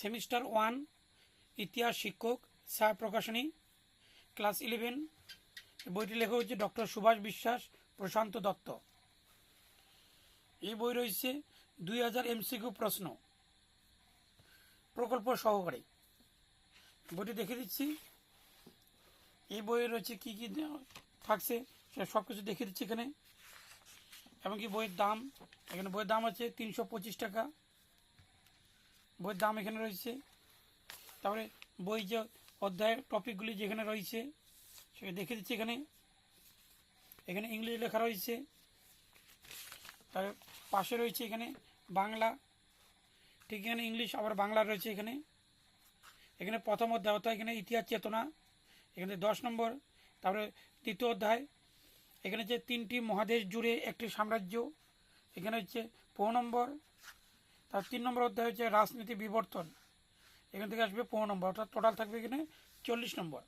Semester one, ইতিহাস শিক্ষক ছায়া প্রকাশনী, ক্লাস ইলেভেন। বইটি লেখা হচ্ছে ডক্টর সুভাষ বিশ্বাস প্রশান্ত দত্ত। এই বই রয়েছে দুই হাজার এমসিকিউ প্রশ্ন, প্রকল্প সহকারে। বইটি দেখে দিচ্ছি। এই বইয়ে রয়েছে কী কী থাকছে সব কিছু দেখে দিচ্ছি এখানে। এমনকি বইয়ের দাম, এখানে বইয়ের দাম আছে তিনশো পঁচিশ টাকা। বইয়ের দাম এখানে রয়েছে। তারপরে বই যে অধ্যায়ের টপিকগুলি যেখানে রয়েছে, সেটা দেখে দিচ্ছি এখানে। এখানে ইংলিশ লেখা রয়েছে। তার পাশে রয়েছে এখানে বাংলা। ঠিক এখানে ইংলিশ, আবার বাংলা রয়েছে এখানে। এখানে প্রথম অধ্যায়, অর্থাৎ এখানে ইতিহাস চেতনা। এখানে দশ নম্বর। তারপরে তৃতীয় অধ্যায়। এখানে যে তিনটি মহাদেশ জুড়ে একটি সাম্রাজ্য। এখানে হচ্ছে পনেরো নম্বর। তার তিন নম্বর অধ্যায় হচ্ছে রাজনীতি বিবর্তন। এখান থেকে আসবে পনেরো নম্বর, অর্থাৎ টোটাল থাকবে এখানে চল্লিশ নম্বর।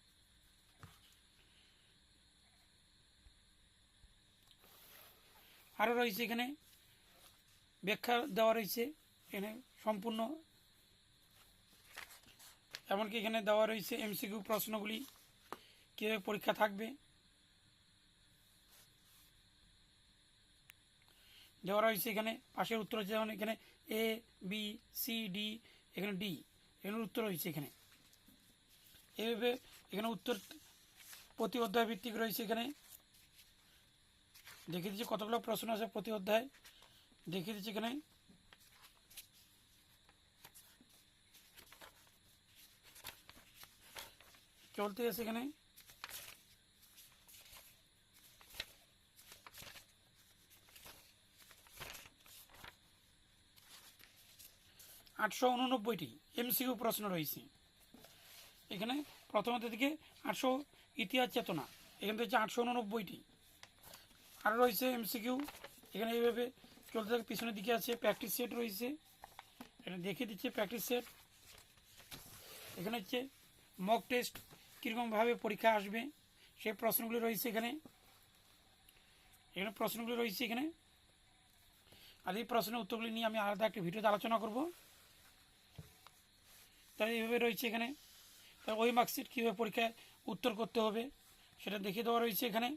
আরও রয়েছে এখানে, ব্যাখ্যা দেওয়া রয়েছে এখানে সম্পূর্ণ। এমনকি এখানে দেওয়া রয়েছে এমসিকিউ প্রশ্নগুলি, কীভাবে পরীক্ষা থাকবে দেওয়া রয়েছে এখানে, পাশের উত্তর হচ্ছে যেমন এখানে এ বি সি ডি এখানে ডি এখানে উত্তর রয়েছে এখানে। এইভাবে এখানে উত্তর প্রতি অধ্যায় ভিত্তিক রয়েছে এখানে। দেখে দিচ্ছি কতগুলো প্রশ্ন আছে প্রতি অধ্যায়। দেখিয়ে দিচ্ছি এখানে। চলতে আছে এখানে। আটশো উননব্বইটি এমসিকিউ প্রশ্ন রয়েছে। এখানে প্রথমত থেকে আটশো ইতিহাস চেতনা, এখান থেকে হচ্ছে আটশো উননব্বইটি। আর রয়েছে এমসিকিউ, এখানে এইভাবে চলতে থাকে, পিছনের দিকে আছে প্র্যাকটিস সেট রয়েছে। এটা দেখিয়ে দিচ্ছে প্র্যাকটিস সেট। এখানে হচ্ছে মক টেস্ট কীরকমভাবে পরীক্ষা আসবে, সেই প্রশ্নগুলি রয়েছে এখানে। এখানে প্রশ্নগুলি রয়েছে এখানে। আর এই প্রশ্নের উত্তরগুলি নিয়ে আমি আলাদা একটা ভিডিওতে আলোচনা করব। তাই এইভাবে রয়েছে এখানে। তাই ওই মার্কশিট কীভাবে পরীক্ষায় উত্তর করতে হবে, সেটা দেখিয়ে দেওয়া রয়েছে এখানে।